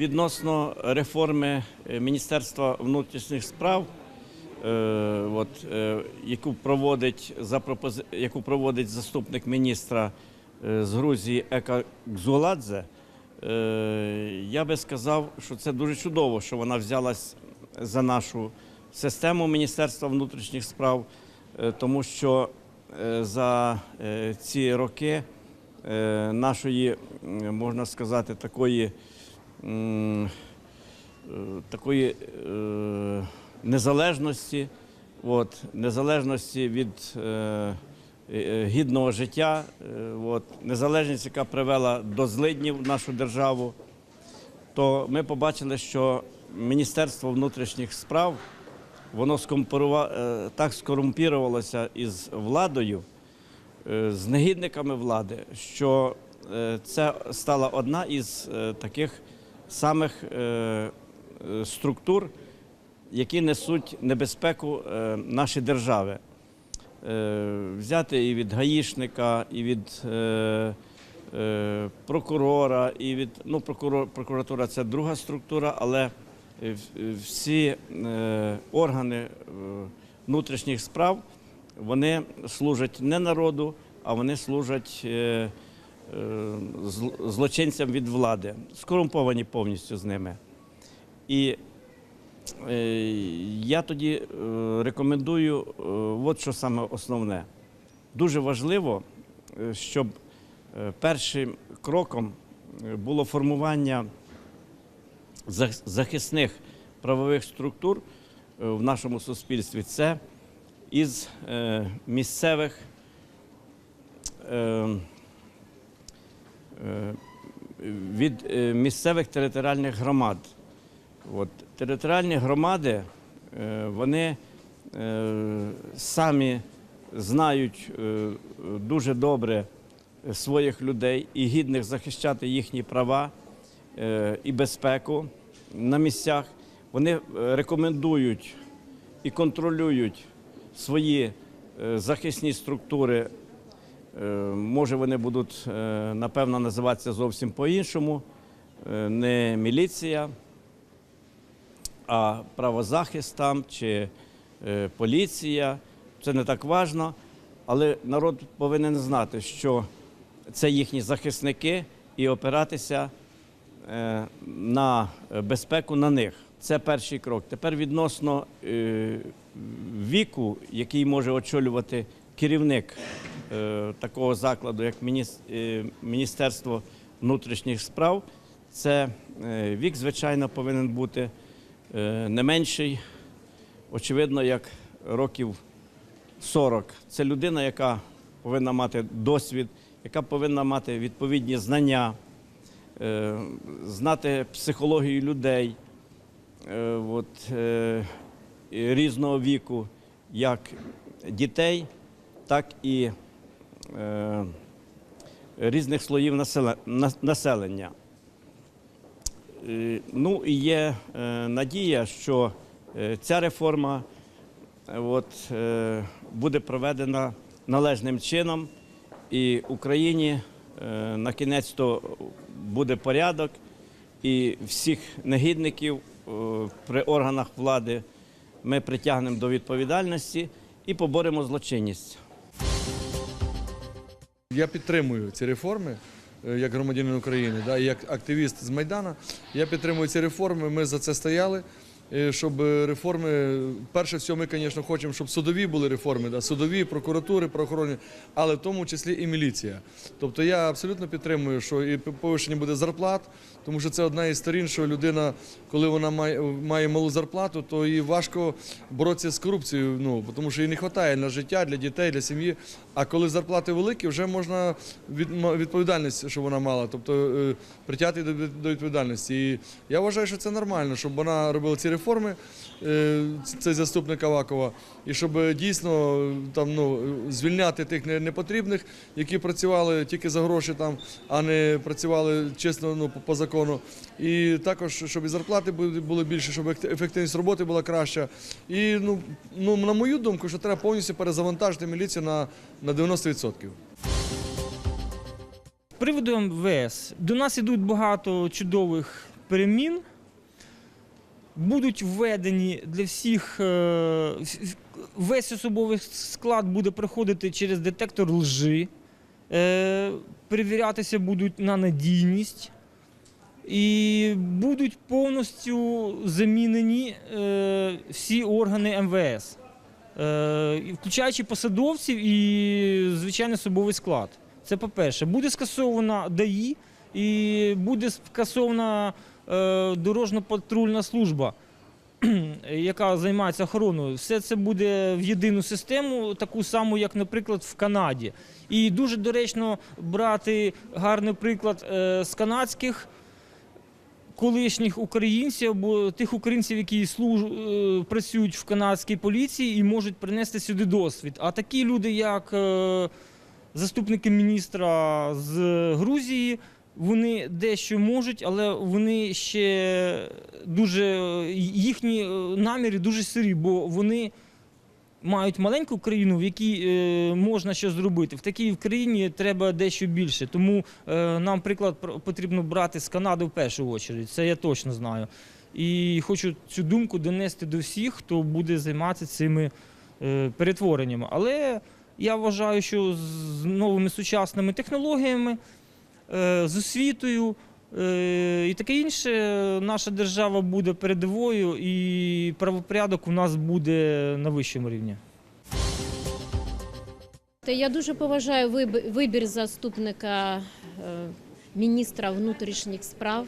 відносно реформи е, Міністерства внутрішніх справ, е, от, е, яку, проводить, яку проводить заступник міністра з Грузії Ека Гзуладзе, я би сказав, що це дуже чудово, що вона взялась за нашу систему Міністерства внутрішніх справ, тому що за ці роки нашої, можна сказати, такої, такої е, незалежності, от, незалежності від е, е, гідного життя, е, от, незалежність, яка привела до злиднів нашу державу, то ми побачили, що Міністерство внутрішніх справ воно е, так скорумпірувалося із владою, е, з негідниками влади, що е, це стала одна із е, таких самих е, е, структур, які несуть небезпеку е, нашій державі. Е, Взяти і від гаїшника, і від прокурора, і від ну, прокуратура це друга структура, але всі органи внутрішніх справ вони служать не народу, а вони служать злочинцям від влади, скорумповані повністю з ними. І е, я тоді е, рекомендую, е, от що саме основне. Дуже важливо, е, щоб е, першим кроком е, було формування захисних правових структур е, в нашому суспільстві. Це із е, місцевих е, е, від е, місцевих територіальних громад. От, територіальні громади е, вони е, самі знають е, дуже добре своїх людей і гідних захищати їхні права е, і безпеку на місцях. Вони е, рекомендують і контролюють свої е, захисні структури. Е, Може, вони будуть, е, напевно, називатися зовсім по-іншому. Е, Не міліція, а правозахист там чи поліція. Це не так важно, але народ повинен знати, що це їхні захисники і опиратися на безпеку на них. Це перший крок. Тепер відносно віку, який може очолювати керівник такого закладу, як е, Міністерство внутрішніх справ, це е, вік, звичайно, повинен бути е, не менший, очевидно, як років 40. Це людина, яка повинна мати досвід, яка повинна мати відповідні знання, е, знати психологію людей е, от, е, різного віку, як дітей, так і е, різних слоїв населення. Е, Ну і є е, надія, що е, ця реформа е, от, е, буде проведена належним чином, і Україні е, на кінець то буде порядок, і всіх негідників е, при органах влади ми притягнемо до відповідальності і поборемо злочинність. Я підтримую ці реформи е, як громадянин України, да, як активіст з Майдана. Я підтримую ці реформи. Ми за це стояли. Щоб е, реформи, перше всього, ми, звісно, хочемо, щоб судові були реформи, да, судові, прокуратури, правоохоронні, але в тому числі і міліція. Тобто я абсолютно підтримую, що і повищення буде зарплат, тому що це одна із сторін, що людина, коли вона має, має малу зарплату, то їй важко боротися з корупцією, ну, тому що їй не вистачає на життя, для дітей, для сім'ї. А коли зарплати великі, вже можна від, відповідальність, що вона мала, тобто е, притягти до відповідальності. І я вважаю, що це нормально, щоб вона робила ці реформи, е, ц- цей заступник Авакова, і щоб е, дійсно е, там, ну, е, звільняти тих непотрібних, які працювали тільки за гроші, там, а не працювали чесно ну, по, закону. І також, щоб і зарплати були більше, щоб ефективність роботи була краща. І ну, ну, на мою думку, що треба повністю перезавантажити міліцію на, на 90%. З приводу МВС. До нас ідуть багато чудових перемін. Будуть введені для всіх, е, весь особовий склад буде проходити через детектор лжи, е, перевірятися будуть на надійність. І будуть повністю замінені е, всі органи МВС, е, включаючи посадовців і звичайно особовий склад. Це по-перше, буде скасована ДАІ і буде скасована дорожньо-патрульна служба, яка займається охороною. Все це буде в єдину систему, таку саму, як, наприклад, в Канаді. І дуже доречно брати гарний приклад е, з канадських колишніх українців або тих українців, які служ... е, працюють в канадській поліції і можуть принести сюди досвід. А такі люди, як е, заступники міністра з Грузії, вони дещо можуть, але вони ще дуже їхні е, наміри дуже сирі, бо вони мають маленьку країну, в якій е, можна щось зробити. В такій країні треба дещо більше. Тому е, нам приклад потрібно брати з Канади в першу чергу. Це я точно знаю. І хочу цю думку донести до всіх, хто буде займатися цими перетвореннями. Але я вважаю, що з новими сучасними технологіями, з освітою. е, І таке інше, наша держава буде передовою, і правопорядок у нас буде на вищому рівні. Я дуже поважаю вибір заступника е, міністра внутрішніх справ.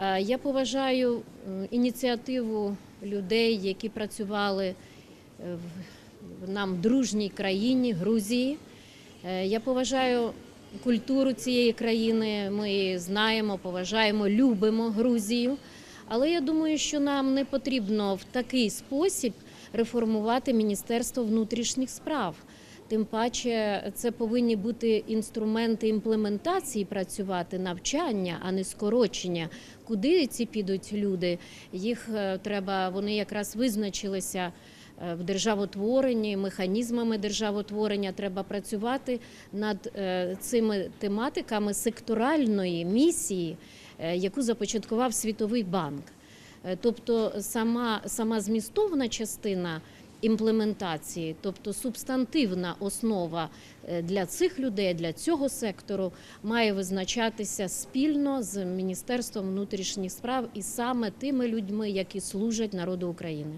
Е, Я поважаю е, ініціативу людей, які працювали е, в- нам дружній країні Грузії. Е, Я поважаю культуру цієї країни. Ми знаємо, поважаємо, любимо Грузію. Але я думаю, що нам не потрібно в такий спосіб реформувати Міністерство внутрішніх справ. Тим паче, це повинні бути інструменти імплементації працювати, навчання, а не скорочення. Куди ці підуть люди? Їх е, треба, вони якраз визначилися в державотворенні, механізмами державотворення. Треба працювати над е, цими тематиками секторальної місії, е, яку започаткував Світовий банк. Е, Тобто сама, сама змістовна частина імплементації, тобто субстантивна основа е, для цих людей, для цього сектору, має визначатися спільно з Міністерством внутрішніх справ і саме тими людьми, які служать народу України.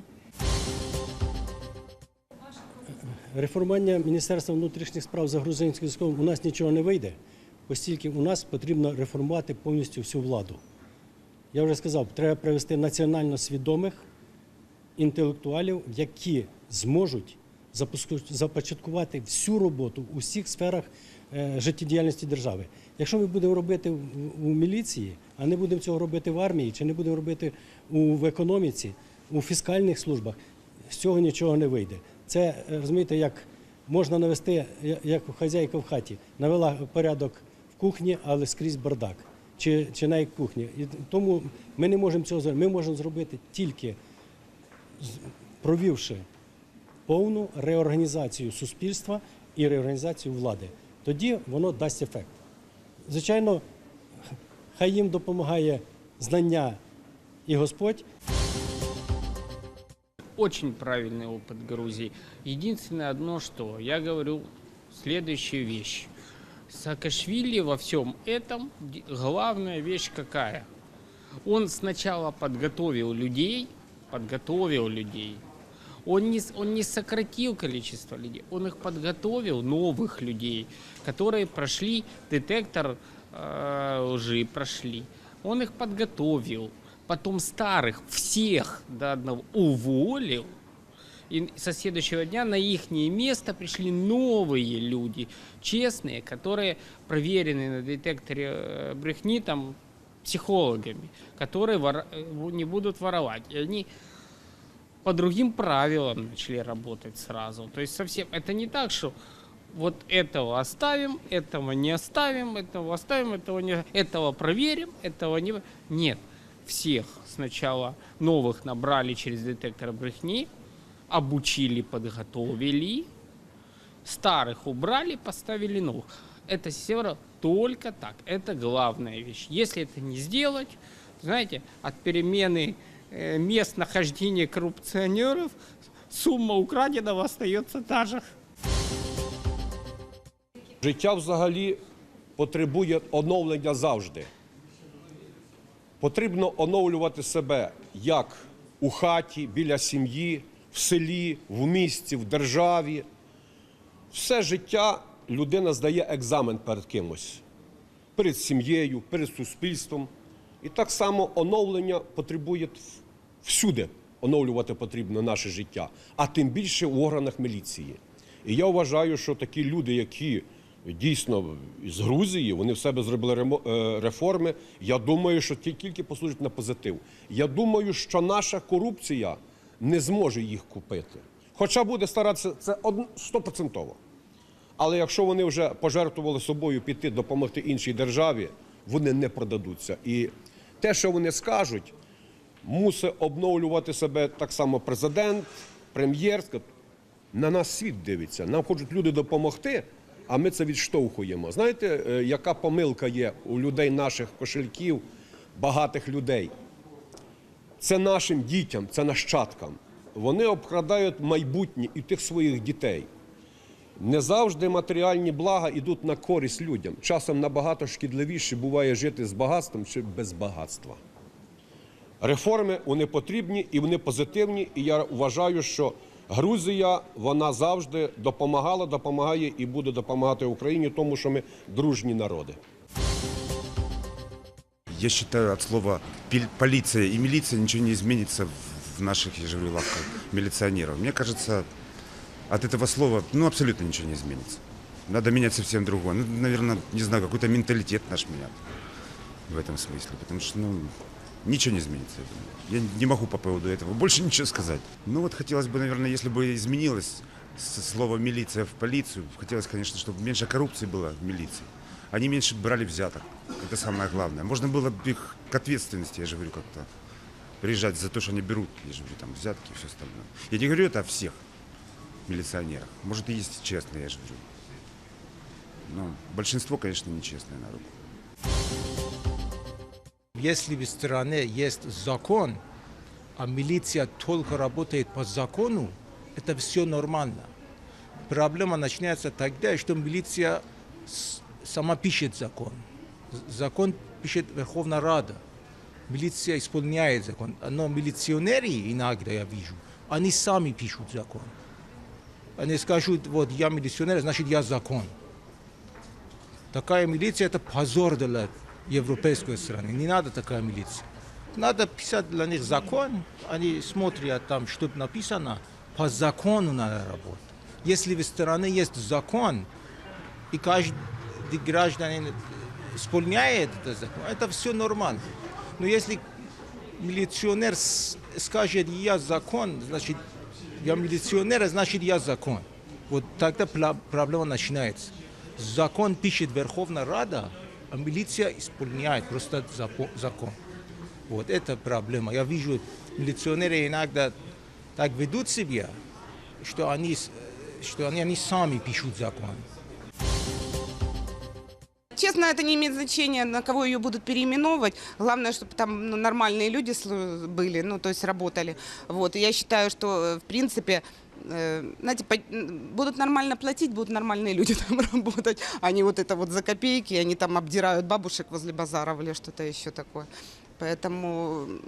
Реформування Міністерства внутрішніх справ за грузинським язиком у нас нічого не вийде, оскільки у нас потрібно реформувати повністю всю владу. Я вже сказав, треба привести національно свідомих інтелектуалів, які зможуть започаткувати всю роботу у всіх сферах е, життєдіяльності держави. Якщо ми будемо робити у міліції, а не будемо цього робити в армії, чи не будемо робити в економіці, у фіскальних службах, з цього нічого не вийде. Це е, розумієте, як можна навести, як хазяйка в хаті, навела порядок в кухні, але скрізь бардак. Чи, чи на кухні. І тому ми не можемо цього зробити. Ми можемо зробити тільки провівши повну реорганізацію суспільства і реорганізацію влади. Тоді воно дасть ефект. Звичайно, хай їм допомагає знання і Господь, Очень правильный опыт Грузии. Единственное одно, что я говорю следующую вещь. Саакашвили во всем этом главная вещь какая? Он сначала подготовил людей, подготовил людей. Он не, он не сократил количество людей, он их подготовил, новых людей, которые прошли детектор э, лжи, прошли. Он их подготовил. Потом старых всех до одного уволил. И со следующего дня на их место пришли новые люди, честные, которые проверены на детекторе э, брехни там психологами, которые вора- э, не будут воровать. И они по другим правилам начали работать сразу. То есть совсем это не так, что вот этого оставим, этого не оставим, этого оставим, этого не этого проверим, этого не нет. Всех сначала новых набрали через детектор брехни, обучили, подготовили, старых убрали, поставили новых. Это система только так. Это главная вещь. Если это не сделать, знаете, от перемены э, мест нахождения коррупционеров сумма украденного остается та же. Життя взагалі потребує оновлення завжди. Потрібно оновлювати себе як у хаті, біля сім'ї, в селі, в місті, в державі. Все життя людина здає екзамен перед кимось, перед сім'єю, перед суспільством. І так само оновлення потребує всюди. Оновлювати потрібно наше життя, а тим більше в органах міліції. І я вважаю, що такі люди, які дійсно з Грузії, вони в себе зробили е, реформи. Я думаю, що ті тільки послужать на позитив. Я думаю, що наша корупція не зможе їх купити. Хоча буде старатися це стопроцентово. Але якщо вони вже пожертвували собою піти допомогти іншій державі, вони не продадуться. І те, що вони скажуть, мусить обновлювати себе так само президент, прем'єр. На нас світ дивиться. Нам хочуть люди допомогти, а ми це відштовхуємо. Знаєте, е, яка помилка є у людей наших кошельків, багатих людей? Це нашим дітям, це нащадкам. Вони обкрадають майбутнє і тих своїх дітей. Не завжди матеріальні блага йдуть на користь людям. Часом набагато шкідливіше буває жити з багатством чи без багатства. Реформи вони потрібні і вони позитивні. І я вважаю, що Грузія вона завжди допомагала, допомагає і буде допомагати Україні, тому що ми дружні народи. Я считаю, от слова пил- полиция и милиция ничего не изменится в- в наших, я же говорю, лавках милиционеров. Мне кажется, от этого слова ну, абсолютно ничего не изменится. Надо менять совсем другое. Ну, наверное, не знаю, какой-то менталитет наш менять в этом смысле. Потому что, ну, ничего не изменится. я не могу по поводу этого больше ничего сказать. Ну вот хотелось бы, наверное, если бы изменилось с слова милиция в полицию, хотелось, конечно, чтобы меньше коррупции было в милиции. Они меньше брали взяток. Это самое главное. Можно было бы их к ответственности, я же говорю, как-то приезжать за то, что они берут, я же говорю, там взятки и все остальное. Я не говорю это о всех милиционерах. Может, и есть честные, я же говорю. Но большинство, конечно, нечестное на руку. Если в стране есть закон, а милиция только работает по закону, это все нормально. Проблема начинается тогда, что милиция с- сама пишет закон. З- Закон пишет Верховная Рада. Милиция исполняет закон. Но милиционеры иногда, я вижу, они сами пишут закон. Они скажут, вот я милиционер, значит я закон. Такая милиция это позор для европейской страны. Не надо такая милиция. Надо писать для них закон. Они смотрят там, что написано. По закону надо работать. Если в стране есть закон, и каждый гражданин исполняет этот закон, это все нормально. Но если милиционер с- скажет, я закон, значит, я милиционер, значит, я закон. Вот тогда пла- проблема начинается. Закон пишет Верховная Рада, а милиция исполняет просто запо- закон. Вот это проблема. Я вижу, милиционеры иногда так ведут себя, что они, с- что они, они сами пишут закон. Честно, это не имеет значения, на кого ее будут переименовывать. Главное, чтобы там ну, нормальные люди слу- были, ну, то есть работали. Вот. И я считаю, что, э, в принципе, э, знаете, по- м, будут нормально платить, будут нормальные люди там работать, а не вот это вот за копейки, они там обдирают бабушек возле базаров или что-то еще такое. Поэтому м,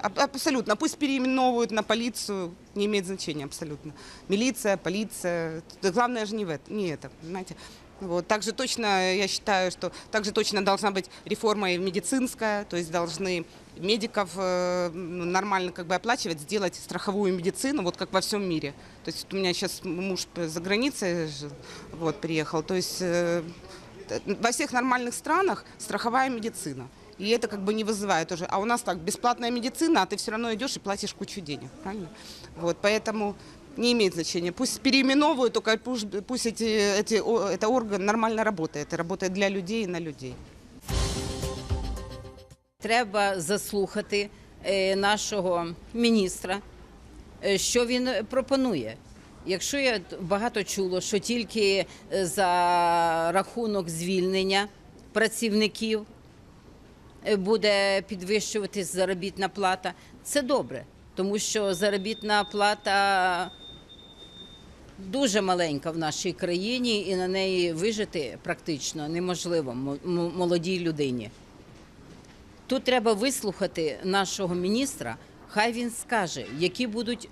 аб- абсолютно, пусть переименовывают на полицию, не имеет значения абсолютно. Милиция, полиция, да главное же не, в это, не это, понимаете. Вот. Также точно, я считаю, что также точно должна быть реформа и медицинская, то есть должны медиков э, нормально как бы оплачивать, сделать страховую медицину, вот как во всем мире. То есть у меня сейчас муж за границей вот, приехал, то есть э, во всех нормальных странах страховая медицина. И это как бы не вызывает уже. А у нас так, бесплатная медицина, а ты все равно идешь и платишь кучу денег. Правильно? Вот, поэтому не имеет значения. Пусть переименовывают, только пусть, пусть эти, эти, о- это орган нормально работает. И работает для людей и на людей. Треба заслухати е, нашого міністра, е, що він пропонує. Якщо я т- багато чула, що тільки е, за рахунок звільнення працівників, е, буде підвищуватись заробітна плата. Це добре, тому що заробітна плата дуже маленька в нашій країні, і на неї вижити практично неможливо молодій людині. Тут треба вислухати нашого міністра. Хай він скаже, які будуть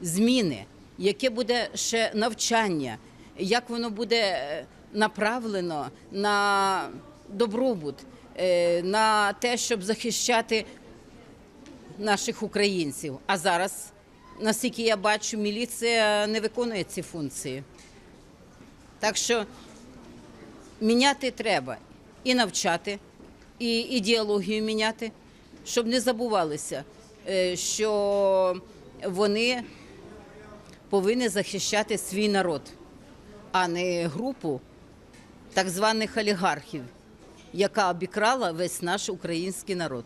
зміни, яке буде ще навчання, як воно буде е, направлено на добробут, е, на те, щоб захищати наших українців. А зараз, наскільки я бачу, міліція не виконує ці функції. Так що міняти треба і навчати, і ідеологію міняти, щоб не забувалися, е, що вони повинні захищати свій народ, а не групу так званих олігархів, яка обікрала весь наш український народ.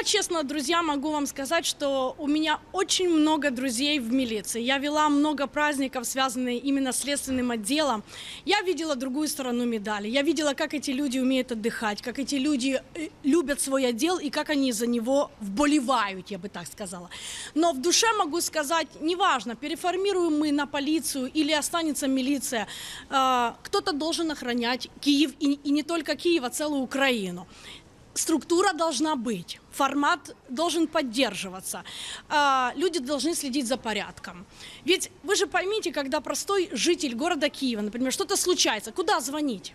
Я честно, друзья, могу вам сказать, что у меня очень много друзей в милиции. Я вела много праздников, связанных именно с следственным отделом. Я видела другую сторону медали. Я видела, как эти люди умеют отдыхать, как эти люди э, любят свой отдел и как они за него вболевают, я бы так сказала. Но в душе могу сказать, неважно, переформируем мы на полицию или останется милиция, э, кто-то должен охранять Киев и, не только Киев, а целую Украину структура должна быть, формат должен поддерживаться, а, люди должны следить за порядком. Ведь вы же поймите, когда простой житель города Киева, например, что-то случается, куда звонить?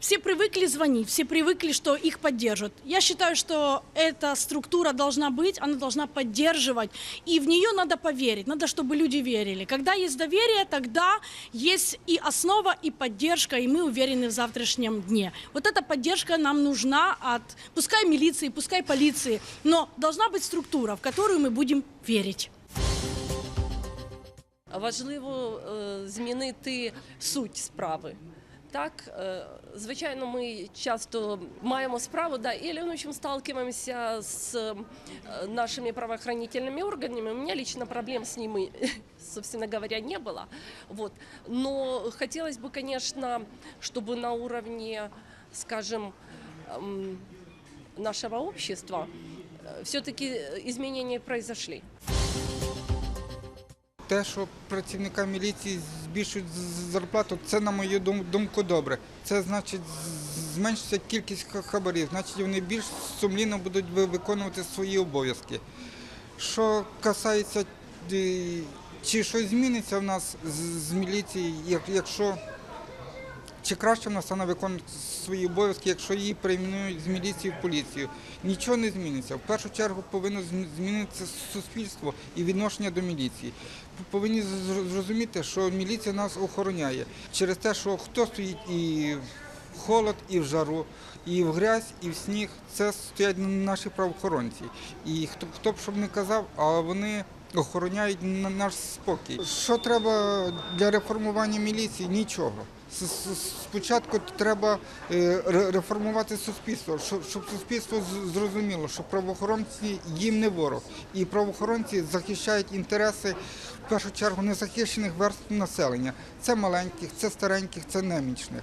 Все привыкли звонить, все привыкли, что их поддержат. Я считаю, что эта структура должна быть, она должна поддерживать, и в нее надо поверить, надо, чтобы люди верили. Когда есть доверие, тогда есть и основа, и поддержка, и мы уверены в завтрашнем дне. Вот эта поддержка нам нужна от, пускай милиции, пускай полиции, но должна быть структура, в которую мы будем верить. Важливо е, змінити суть справи. Так, е, звичайно, ми часто маємо справу, да, или в общем, сталкиваемся с э, нашими правоохранительными органами. У меня лично проблем с ними, собственно говоря, не было. Вот. Но хотелось бы, конечно, чтобы на уровне, скажем, эм, нашего общества все-таки изменения произошли. Те, що працівникам міліції збільшують зарплату, це, на мою дум- думку, добре. Це значить зменшиться кількість хабарів, значить вони більш сумлінно будуть виконувати свої обов'язки. Що касається, е, чи щось зміниться в нас з, міліції, як- якщо чи краще вона стане виконувати свої обов'язки, якщо її перейменують з міліції в поліцію? Нічого не зміниться. В першу чергу повинно змінитися суспільство і відношення до міліції. Повинні зрозуміти, що міліція нас охороняє через те, що хто стоїть і в холод, і в жару, і в грязь, і в сніг. Це стоять наші правоохоронці. І хто, хто б щоб не казав, а вони охороняють на- наш спокій. Що треба для реформування міліції? Нічого. Спочатку треба е, реформувати суспільство, щоб, суспільство зрозуміло, що правоохоронці їм не ворог. І правоохоронці захищають інтереси в першу чергу незахищених верств населення. Це маленьких, це стареньких, це немічних.